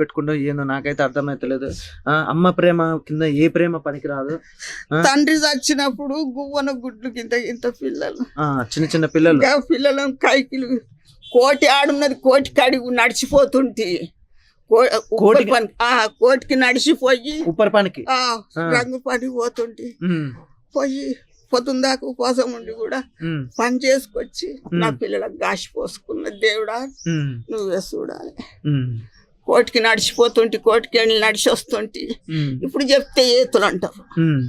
పెట్టుకుంటూ ఏందో నాకైతే అర్థమైతలేదు అమ్మ ప్రేమ కింద ఏ ప్రేమ పనికిరాదు? తండ్రి చచ్చినప్పుడు గువ్వన గుడ్లు కింద ఇంత పిల్లలు. ఆ, చిన్న చిన్న పిల్లలు. ఇంకా పిల్లలను కైకిలు కోటి ఆడున్నది కోటి కడిగి నడిచిపోతుంటే. కోటికి- పని ఆ, కోటికి నడిచిపోయి ఉప్పర్ పనికి. రంగు పని పోతుంటే. పోయి పొద్దున్న దాకా ఉపవాసం ఉండి కూడా పని చేసుకొచ్చి నా. పిల్లలకు గాసి పోసుకున్న దేవుడా నువ్వే చూడాలి. కోటికి నడిచిపోతుంటే కోటికి వెళ్ళి నడిచి వస్తుంటే. ఇప్పుడు చెప్తే ఏతులు అంటారు. ఉమ్.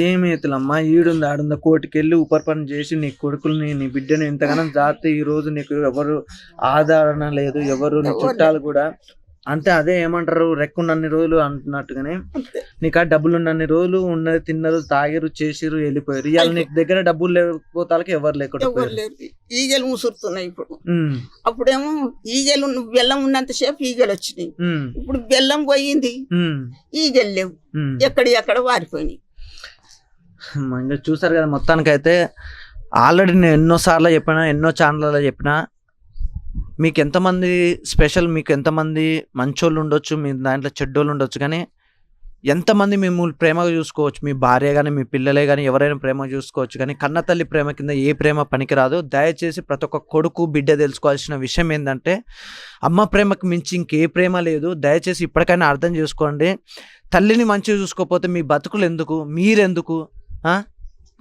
ఏమేతులమ్మా ఈడుంది ఆడుందా కోటికి వెళ్ళి ఉపర్ పని చేసి నీ కొడుకుల్ని నీ బిడ్డని ఎంతగానో జాతే ఈ రోజు నీకు ఎవరు ఆదరణ లేదు ఎవరు నీ చుట్టాలు కూడా అంటే అదే ఏమంటారు రెక్కున్నన్ని రోజులు అంటున్నట్టుగానే. అంతే. నీకు ఆ డబ్బులు ఉన్నన్ని రోజులు ఉన్నది తిన్నారు తాగిరు చేసిరు వెళ్ళిపోయారు. ఇవాళ నీకు దగ్గర డబ్బులు లేకపోతాలకి ఎవరు లేకుండా ఈగలు ముసురుతున్నాయి ఇప్పుడు. అప్పుడేమో ఈగలు బెల్లం ఉన్నంతసేపు ఈగలు వచ్చినాయి. ఇప్పుడు బెల్లం పోయింది ఈగలు లేవు. ఎక్కడ ఎక్కడ వారిపోయినాయి. ఇంకా చూసారు కదా మొత్తానికైతే. ఆల్రెడీ నేను ఎన్నో సార్లు చెప్పినా ఎన్నో ఛానళ్ళలో చెప్పినా మీకు ఎంతమంది స్పెషల్ మీకు ఎంతమంది మంచోళ్ళు ఉండొచ్చు మీ దాంట్లో చెడ్డోళ్ళు ఉండొచ్చు కానీ ఎంతమంది మిమ్మల్ని ప్రేమగా చూసుకోవచ్చు? మీ భార్య కానీ మీ పిల్లలే కానీ ఎవరైనా ప్రేమ చూసుకోవచ్చు కానీ కన్న తల్లి ప్రేమ కింద ఏ ప్రేమ పనికిరాదు. దయచేసి ప్రతి ఒక్క కొడుకు బిడ్డ తెలుసుకోవాల్సిన విషయం ఏంటంటే అమ్మ ప్రేమకు మించి ఇంకే ప్రేమ లేదు. దయచేసి ఇప్పటికైనా అర్థం చేసుకోండి. తల్లిని మంచిగా చూసుకోకపోతే మీ బతుకులు ఎందుకు? మీరెందుకు?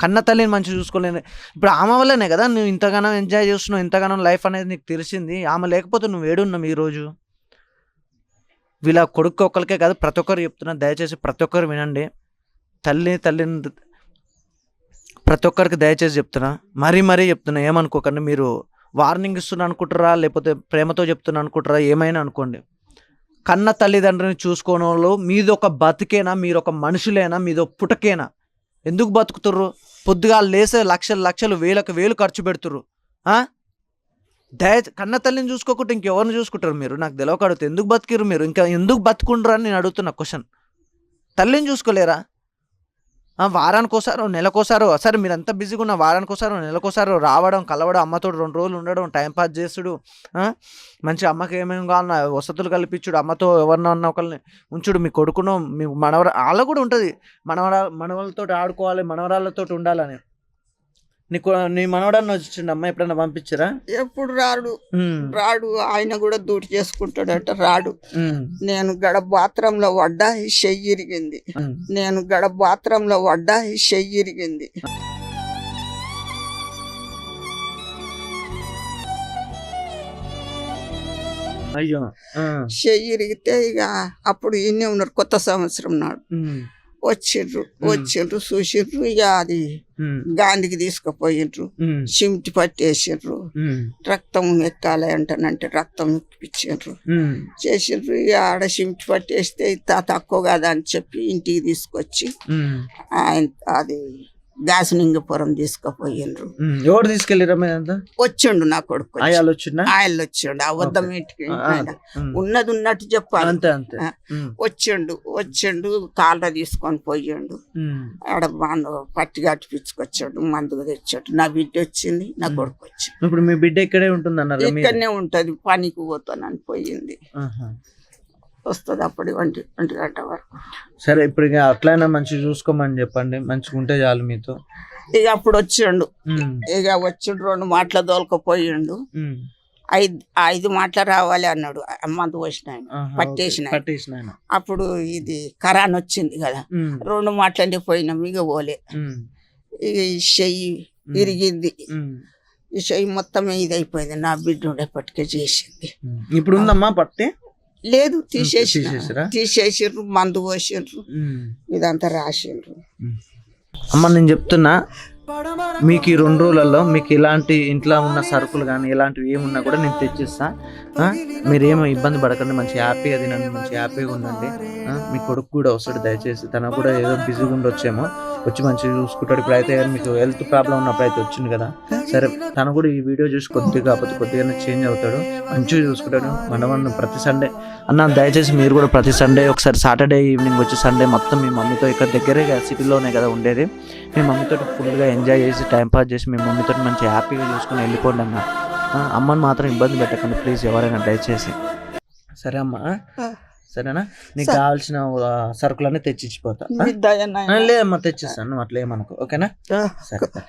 కన్న తల్లిని మంచిగా చూసుకోలేను ఇప్పుడు ఆమె వల్లనే కదా నువ్వు ఇంతగానో ఎంజాయ్ చేస్తున్నావు ఇంతగానో లైఫ్ అనేది నీకు తెలిసింది. ఆమె లేకపోతే నువ్వు ఏడున్నావు ఈరోజు? వీళ్ళ కొడుకు ఒక్కరికే కాదు ప్రతి ఒక్కరు చెప్తున్నా దయచేసి ప్రతి ఒక్కరు వినండి. తల్లి తల్లిని ప్రతి ఒక్కరికి దయచేసి చెప్తున్నా. మరీ మరీ చెప్తున్నా ఏమనుకోకండి మీరు వార్నింగ్ ఇస్తున్నా అనుకుంటారా లేకపోతే ప్రేమతో చెప్తున్నా అనుకుంటారా ఏమైనా అనుకోండి. కన్న తల్లిదండ్రుని చూసుకోని వాళ్ళు మీది ఒక బతికేనా మీరు ఒక మనుషులేనా మీదో పుటకేనా? ఎందుకు బతుకుతుర్రు? పొద్దుగా లేసే లక్షలు లక్షలు వేలకు వేలు ఖర్చు పెడుతుర్రు. దయ కన్న తల్లిని చూసుకోకుండా ఇంకెవరిని చూసుకుంటారు మీరు? నాకు తెలియకడుగుతుంది ఎందుకు బతికిరు మీరు? ఇంకా ఎందుకు బతుకుండ్రు అని నేను అడుగుతున్నా క్వశ్చన్ తల్లిని చూసుకోలేరా? వారానికి ఒకసారో నెలకోసారో సరే మీరు బిజీగా ఉన్న వారానికి ఒకసారో నెలకోసారో రావడం కలవడం అమ్మతో రెండు రోజులు ఉండడం టైం పాస్ చేసుడు మంచి అమ్మకి ఏమేమి కావాలన్నా వసతులు కల్పించుడు అమ్మతో ఎవరినన్నా ఒకరిని ఉంచుడు మీ కొడుకును మీ మనవర వాళ్ళ కూడా ఉంటుంది. మనవరా మనవలతో ఆడుకోవాలి మనవరాళ్ళతో ఉండాలని. నీకు నీ మనవడన్న వచ్చిండు అమ్మ? ఎప్పుడన్నా పంపించరా? ఎప్పుడు రాడు. రాడు ఆయన కూడా దూటి చేసుకుంటాడట రాడు. నేను గడ బాత్రూంలో పడ్డా ఈ చెయ్యి ఇరిగింది. నేను గడ బాత్రూంలో పడ్డా ఈ చెయ్యి ఇరిగింది. అయ్యో. చెయ్యి ఇరిగితే ఇక అప్పుడు ఇన్నే ఉన్నారు కొత్త సంవత్సరం నాడు. వచ్చిండ్రు వచ్చిండ్రు చూసిండ్రు ఇక అది గాంధీకి తీసుకుపోయిండ్రు. సిమిటి పట్టేసిండ్రు. రక్తం ఎక్కాలి అంటానంటే రక్తం ఎక్కిపించిండ్రు చేసిండ్రు ఇక ఆడ సిమిటి పట్టేస్తే ఇంత తక్కువ కదా అని చెప్పి ఇంటికి తీసుకొచ్చి అది గాసులింగపురం తీసుకుపోయిండ్రు. ఎవరు తీసుకెళ్ళిరా వచ్చిండు నా కొడుకు వచ్చి. అయ్యాలు వచ్చిందా ఆయన వచ్చిండు. అబద్ధం ఇంటికి. ఉన్నది ఉన్నట్టు చెప్పాలి. అంతే అంతే. వచ్చిండు వచ్చిండు కాళ్ళ తీసుకొని పోయిండు. ఆడ పట్టి కట్టిపించుకొచ్చాడు మందు తెచ్చాడు. నా బిడ్డ వచ్చింది నా కొడుకు వచ్చింది. ఇప్పుడు మీ బిడ్డ ఇక్కడే ఉంటుంది అన్నారు ఇక్కడనే ఉంటది పనికి పోతానని పోయింది. వస్తుంది అప్పుడు ఒంటి ఒంటి గంట వరకు. సరే ఇప్పుడు ఇక అట్లయినా మంచిగా చూసుకోమని చెప్పండి. మంచిగా ఉంటే చాలు మీతో. ఇక అప్పుడు వచ్చిండు. ఇక వచ్చిండు రెండు మాటల దోలుకపోయిండు. ఐదు ఐదు మాటలు రావాలి అన్నాడు. మందు పోసిన పట్టేసిన. అప్పుడు ఇది కరాన్ వచ్చింది కదా. రెండు మాటలంటే పోయినాం ఇక పోలే. ఇక ఈ చెయ్యి ఇరిగింది. ఉమ్, ఈ చెయ్యి మొత్తం ఇది అయిపోయింది నా బిడ్డ ఉండేపటికే చేసింది. ఇప్పుడు ఉందమ్మా పట్టి లేదు తీసేసి తీసేసిరా? తీసేసిండ్రు మందు పోసిండ్రు. ఇదంతా రాసిండ్రు అమ్మ నేను చెప్తున్నా మీకు ఈ రెండు రోజులలో మీకు ఇలాంటి ఇంట్లో ఉన్న సరుకులు కానీ ఇలాంటివి ఏమున్నా కూడా నేను తెచ్చిస్తా. మీరేమో ఇబ్బంది పడకండి మంచి హ్యాపీగా తినండి మంచి హ్యాపీగా ఉండండి. మీ కొడుకు కూడా వస్తాడు దయచేసి తన కూడా ఏదో బిజీగా ఉండొచ్చేమో వచ్చి మంచిగా చూసుకుంటాడు. ఇప్పుడైతే మీకు హెల్త్ ప్రాబ్లం ఉన్నప్పుడు అయితే వచ్చింది కదా. సరే తను కూడా ఈ వీడియో చూసి కొద్దిగా కాకపోతే కొద్దిగానే చేంజ్ అవుతాడు మంచిగా చూసుకుంటాడు. మనం ప్రతి సండే అన్న దయచేసి మీరు కూడా ప్రతి సండే ఒకసారి సాటర్డే ఈవినింగ్ వచ్చి సండే మొత్తం మీ మమ్మీతో ఇక్కడ దగ్గరే సిటీలోనే కదా ఉండేది. మీ మమ్మీతో ఫుల్గా ఎంజాయ్ చేసి టైం పాస్ చేసి మీ మమ్మీతో మంచి హ్యాపీగా చూసుకుని వెళ్ళిపోండి అన్న. అమ్మని మాత్రం ఇబ్బంది పెట్టకండి ప్లీజ్ ఎవరైనా దయచేసి. సరే అమ్మా. సరేనా? నీకు. కావాల్సిన సరుకులన్నీ తెచ్చిచ్చిపోతా. లేదమ్మా తెచ్చిస్తాను అట్లా ఏమనుకో. ఓకేనా? సరే.